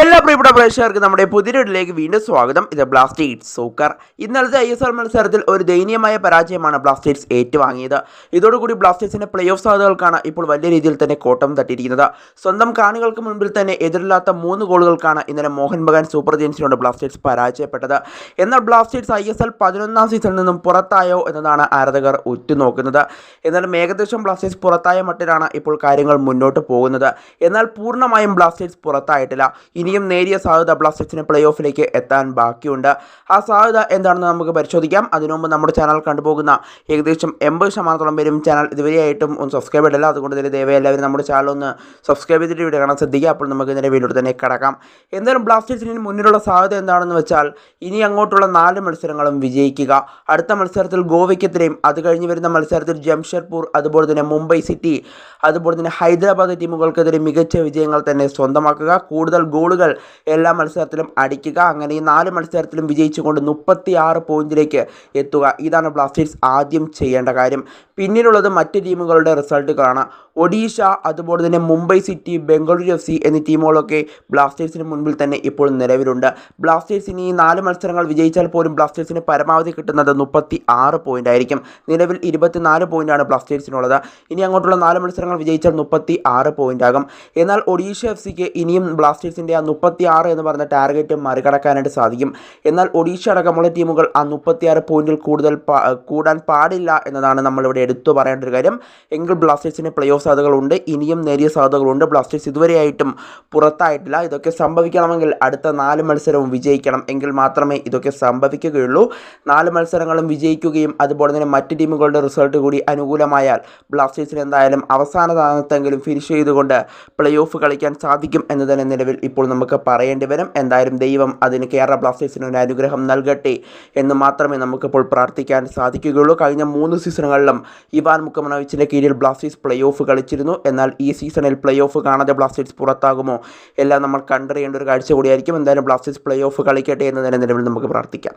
എല്ലാ പ്രിയപ്പെട്ട പ്രേക്ഷകർക്കും നമ്മുടെ പുതിയൊരിലേക്ക് വീണ്ടും സ്വാഗതം. ഇത് ബ്ലാസ്റ്റേഴ്സ് സൂക്കർ ഇന്നലത്തെ ഐ എസ് എൽ മത്സരത്തിൽ ഒരു ദയനീയമായ പരാജയമാണ് ബ്ലാസ്റ്റേഴ്സ് ഏറ്റുവാങ്ങിയത്. ഇതോടുകൂടി ബ്ലാസ്റ്റേഴ്സിന്റെ പ്ലേ ഓഫ് സാധ്യതകൾക്കാണ് ഇപ്പോൾ വലിയ രീതിയിൽ തന്നെ കോട്ടം തട്ടിയിരിക്കുന്നത്. സ്വന്തം കാണികൾക്ക് മുൻപിൽ തന്നെ എതിരില്ലാത്ത മൂന്ന് ഗോളുകൾക്കാണ് ഇന്നലെ മോഹൻ ബഗാൻ സൂപ്പർ ജെയിൻസിനോട് ബ്ലാസ്റ്റേഴ്സ് പരാജയപ്പെട്ടത്. എന്നാൽ ബ്ലാസ്റ്റേഴ്സ് ഐ എസ് എൽ പതിനൊന്നാം സീസണിൽ നിന്നും പുറത്തായോ എന്നതാണ് ആരാധകർ ഉറ്റുനോക്കുന്നത്. എന്നാലും ഏകദേശം ബ്ലാസ്റ്റേഴ്സ് പുറത്തായ മട്ടിലാണ് ഇപ്പോൾ കാര്യങ്ങൾ മുന്നോട്ട് പോകുന്നത്. എന്നാൽ പൂർണമായും ബ്ലാസ്റ്റേഴ്സ് പുറത്തായിട്ടില്ല. ഇനിയും നേരിയ സാധ്യത ബ്ലാസ്റ്റേഴ്സിന് പ്ലേ ഓഫിലേക്ക് എത്താൻ ബാക്കിയുണ്ട്. ആ സാധ്യത എന്താണെന്ന് നമുക്ക് പരിശോധിക്കാം. അതിനുമുമ്പ് നമ്മുടെ ചാനൽ കണ്ടുപോകുന്ന ഏകദേശം എൺപത് ശതമാനത്തോളം പേരും ചാനൽ ഇതുവരെയായിട്ടും ഒന്ന് സബ്സ്ക്രൈബ് ചെയ്തല്ല അതുകൊണ്ട് തന്നെ ദയവായി എല്ലാവരും നമ്മുടെ ചാനൽ ഒന്ന് സബ്സ്ക്രൈബ് ചെയ്തിട്ട് വീഡിയോ കാണാൻ ശ്രദ്ധിക്കുക. അപ്പോൾ നമുക്ക് ഇതിന്റെ വീഡിയോ തന്നെ കിടക്കാം. എന്തായാലും ബ്ലാസ്റ്റേഴ്സിന് മുന്നിലുള്ള സാധ്യത എന്താണെന്ന് വെച്ചാൽ ഇനി അങ്ങോട്ടുള്ള നാല് മത്സരങ്ങളും വിജയിക്കുക. അടുത്ത മത്സരത്തിൽ ഗോവയ്ക്കെതിരെയും അത് കഴിഞ്ഞ് വരുന്ന മത്സരത്തിൽ ജംഷഡ്പൂർ അതുപോലെ തന്നെ മുംബൈ സിറ്റി അതുപോലെ തന്നെ ഹൈദരാബാദ് ടീമുകൾക്കെതിരെ മികച്ച വിജയങ്ങൾ തന്നെ സ്വന്തമാക്കുക. കൂടുതൽ ഗോളുകൾ എല്ലാ മത്സരത്തിലും അടിക്കുക. അങ്ങനെ ഈ നാല് മത്സരത്തിലും വിജയിച്ചുകൊണ്ട് മുപ്പത്തി ആറ് പോയിന്റിലേക്ക് എത്തുക. ഇതാണ് ബ്ലാസ്റ്റേഴ്സ് ആദ്യം ചെയ്യേണ്ട കാര്യം. പിന്നിലുള്ളത് മറ്റ് ടീമുകളുടെ റിസൾട്ടുകളാണ് ഒഡീഷ അതുപോലെ തന്നെ Mumbai City Bengaluru F C എന്നീ ടീമുകളൊക്കെ ബ്ലാസ്റ്റേഴ്സിന് മുൻപിൽ തന്നെ ഇപ്പോൾ നിലവിലുണ്ട്. ബ്ലാസ്റ്റേഴ്സിന് ഈ നാല് മത്സരങ്ങൾ വിജയിച്ചാൽ പോലും ബ്ലാസ്റ്റേഴ്സിന് പരമാവധി കിട്ടുന്നത് മുപ്പത്തി ആറ് പോയിന്റ് ആയിരിക്കും. നിലവിൽ ഇരുപത്തിനാല് പോയിന്റാണ് ബ്ലാസ്റ്റേഴ്സിനുള്ളത്. ഇനി അങ്ങോട്ടുള്ള നാല് മത്സരങ്ങൾ വിജയിച്ചാൽ മുപ്പത്തി ആറ് പോയിന്റ് ആകും. എന്നാൽ ഒഡീഷ എഫ് സിക്ക് ഇനിയും ബ്ലാസ്റ്റേഴ്സിന്റെ ആ മുപ്പത്തി ആറ് എന്ന് പറഞ്ഞ ടാർഗറ്റ് മറികടക്കാനായിട്ട് സാധിക്കും. എന്നാൽ ഒഡീഷ അടക്കമുള്ള ടീമുകൾ ആ മുപ്പത്തിയാറ് പോയിന്റിൽ കൂടുതൽ കൂടാൻ പാടില്ല എന്നതാണ് നമ്മളിവിടെ എടുത്തു പറയേണ്ട ഒരു കാര്യം. എങ്കിൽ ബ്ലാസ്റ്റേഴ്സിന് പ്ലേ ഓഫ് സാധ്യതകളുണ്ട്. ഇനിയും നേരിയ സാധ്യതകളുണ്ട്. ബ്ലാസ്റ്റേഴ്സ് ഇതുവരെയായിട്ടും പുറത്തായിട്ടില്ല. ഇതൊക്കെ സംഭവിക്കണമെങ്കിൽ അടുത്ത നാല് മത്സരവും വിജയിക്കണം. എങ്കിൽ മാത്രമേ ഇതൊക്കെ സംഭവിക്കുകയുള്ളൂ. നാല് മത്സരങ്ങളും വിജയിക്കുകയും അതുപോലെ തന്നെ മറ്റ് ടീമുകളുടെ റിസൾട്ട് കൂടി അനുകൂലമായാൽ ബ്ലാസ്റ്റേഴ്സിന് എന്തായാലും അവസാന സ്ഥാനത്തെങ്കിലും ഫിനിഷ് ചെയ്തുകൊണ്ട് പ്ലേ ഓഫ് കളിക്കാൻ സാധിക്കും എന്ന് തന്നെ നിലവിൽ ഇപ്പോൾ നമുക്ക് പറയേണ്ടി വരും. എന്തായാലും ദൈവം അതിന് കേരള ബ്ലാസ്റ്റേഴ്സിന് ഒരു അനുഗ്രഹം നൽകട്ടെ എന്ന് മാത്രമേ നമുക്കിപ്പോൾ പ്രാർത്ഥിക്കാൻ സാധിക്കുകയുള്ളൂ. കഴിഞ്ഞ മൂന്ന് സീസണുകളിലും ഇവാൻ മുക്കമനോവിച്ചിന്റെ കീഴിൽ ബ്ലാസ്റ്റേഴ്സ് പ്ലേ ഓഫ് കളിച്ചിരുന്നു. എന്നാൽ ഈ സീസണിൽ പ്ലേ ഓഫ് കാണാതെ ബ്ലാസ്റ്റേഴ്സ് പുറത്താകുമോ എല്ലാം നമ്മൾ കണ്ടറിയേണ്ട ഒരു കാഴ്ച കൂടിയായിരിക്കും. എന്തായാലും ബ്ലാസ്റ്റേഴ്സ് പ്ലേ ഓഫ് കളിക്കട്ടെ എന്ന് തന്നെ നിലവിൽ നമുക്ക് പ്രാർത്ഥിക്കാം.